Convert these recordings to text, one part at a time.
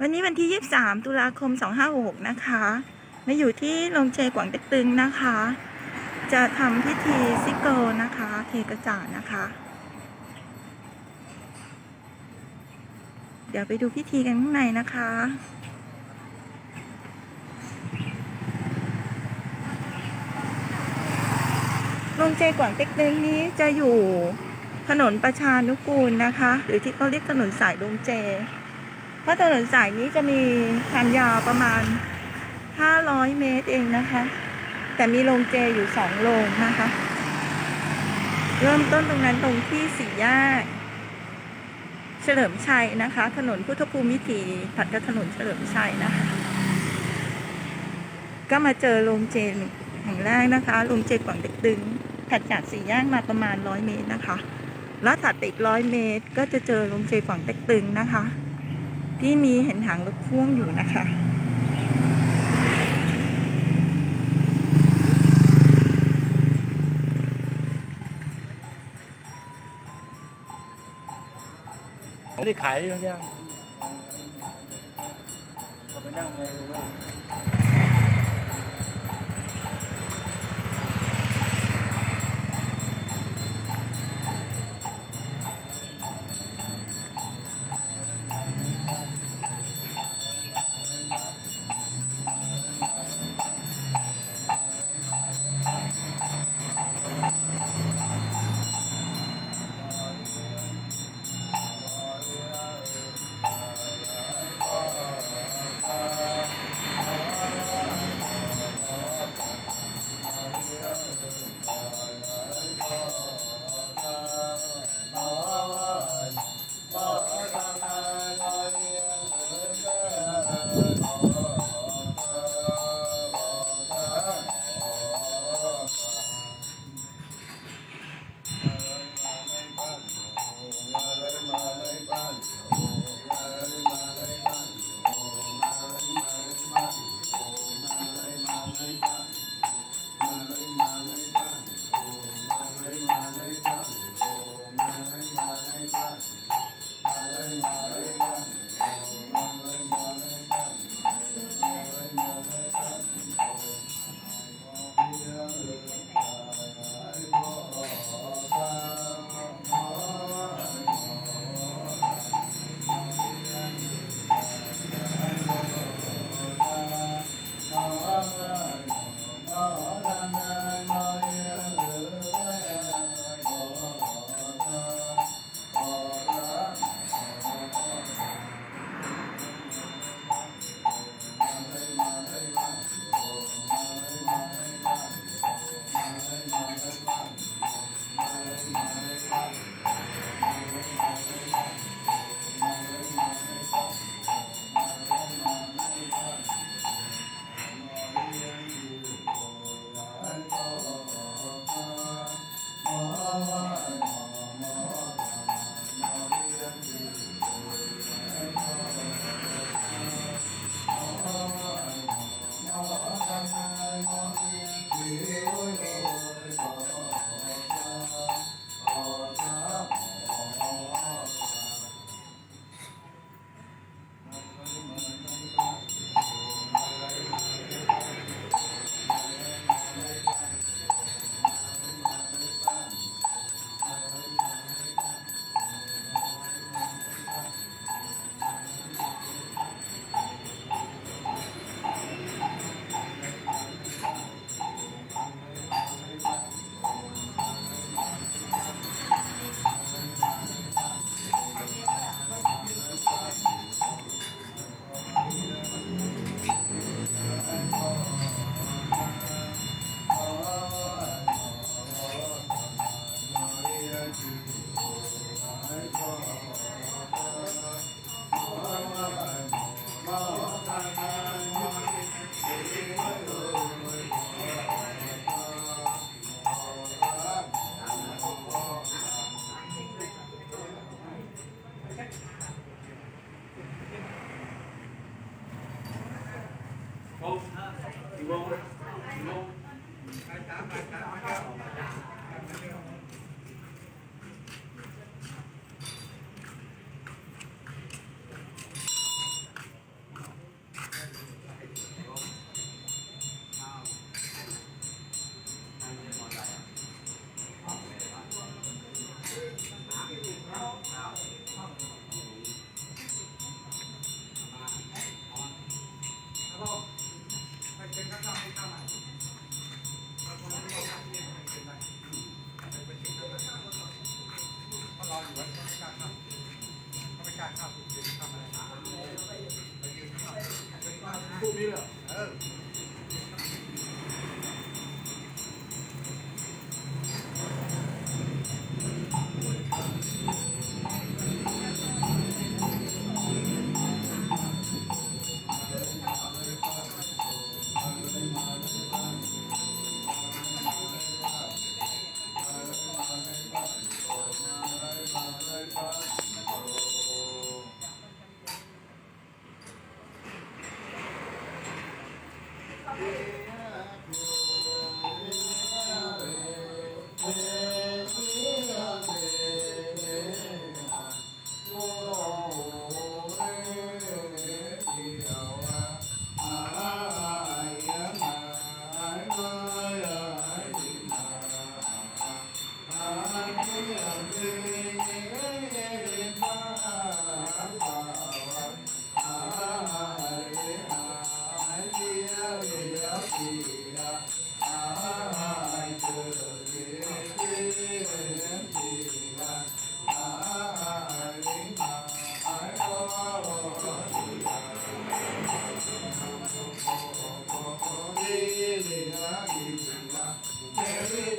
วันนี้วันที่ 23 ตุลาคม 2566 นะคะมาอยู่ที่โรงเจกวางเต็กตึงนะคะ จะทำพิธีซิโกนะคะ เทกระจาดนะคะ เดี๋ยวไปดูพิธีกันข้างในนะคะโรงเจกวางเต็กตึงนี้จะอยู่ถนนประชานุกูลนะคะ หรือที่เขาเรียกถนนสายโรงเจ เพราะถนนสายนี้จะมีความยาวประมาณ 500 เมตรเองนะคะ แต่มีโรงเจอยู่สองโรงนะคะ เริ่มต้นตรงนั้นตรงที่สี่แยกเฉลิมชัยนะคะ ถนนพุทธภูมิวิถีถัดกับถนนเฉลิมชัยนะคะ ก็มาเจอโรงเจแห่งแรกนะคะโรงเจกวางเด็กตึงถัดจากสี่แยกมาประมาณร้อยเมตรนะคะ แล้วถัดไปอีกร้อยเมตร ก็จะเจอโรงเจกวางเด็กตึงนะคะ ที่มีเห็นหางรถพ่วงอยู่นะคะไม่ได้ขายยังยัง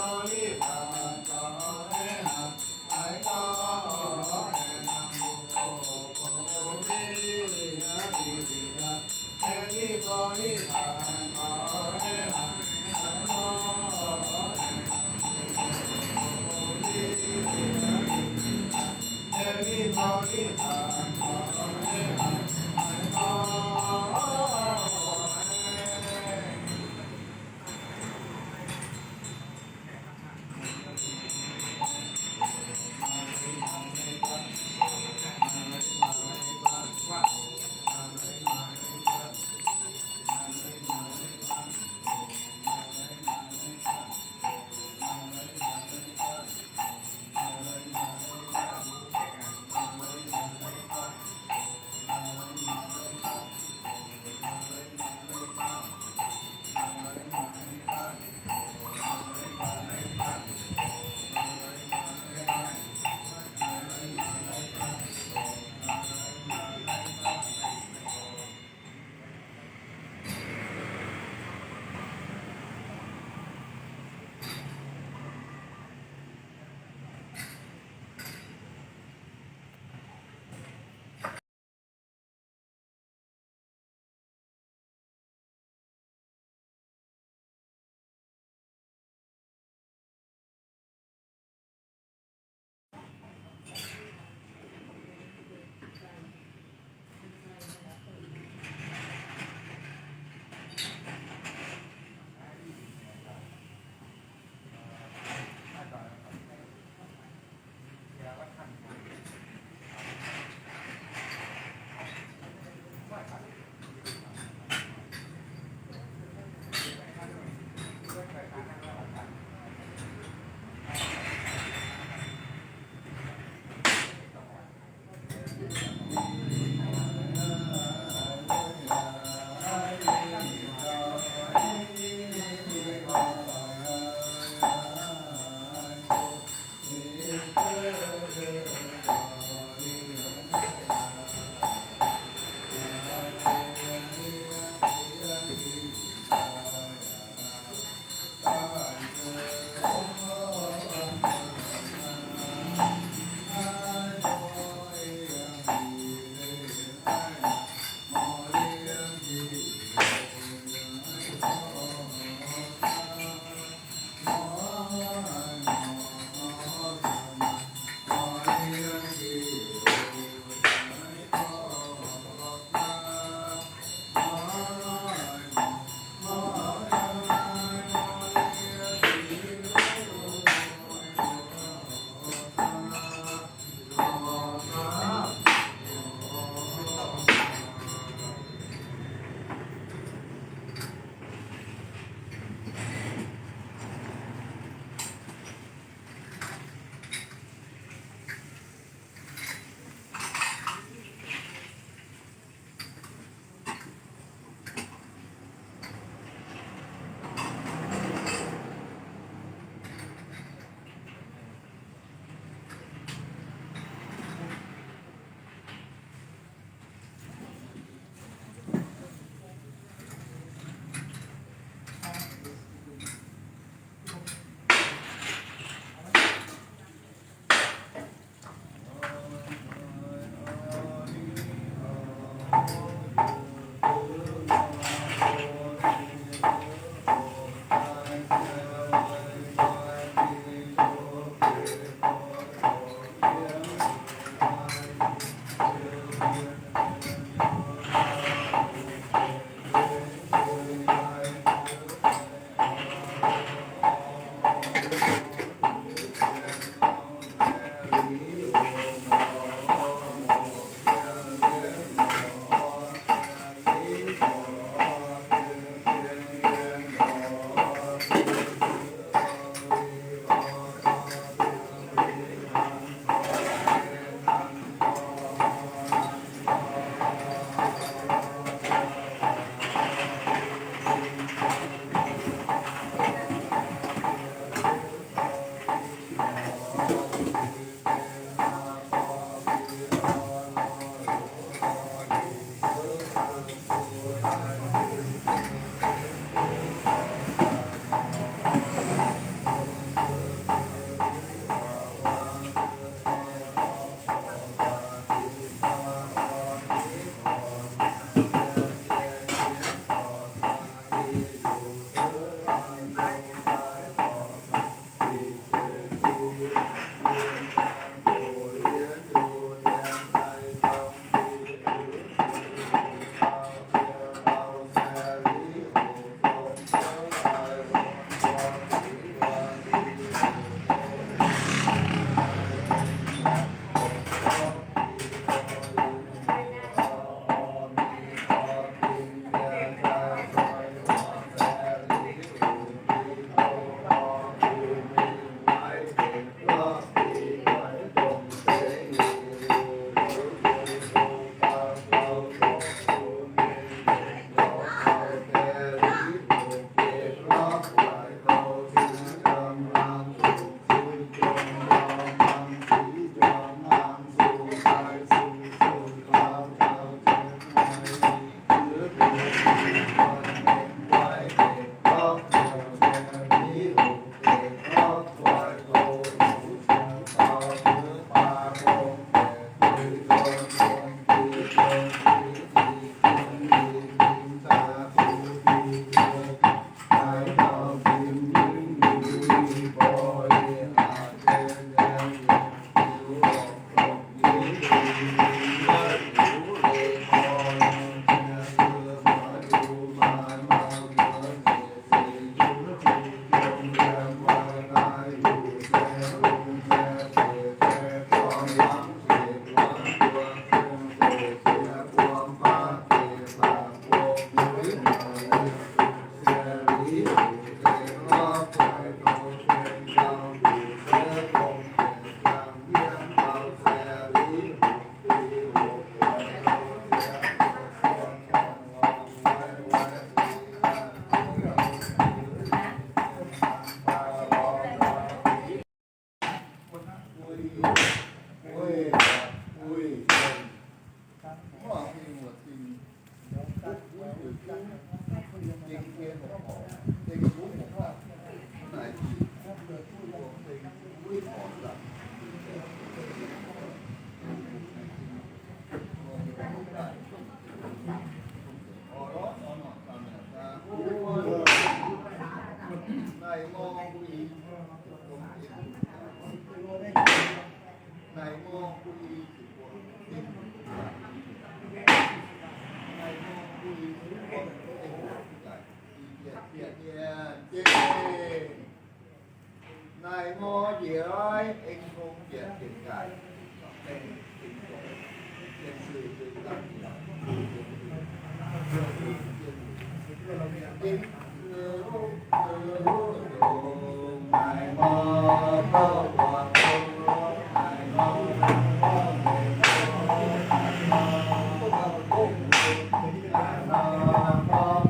sorry. Thank you. ห็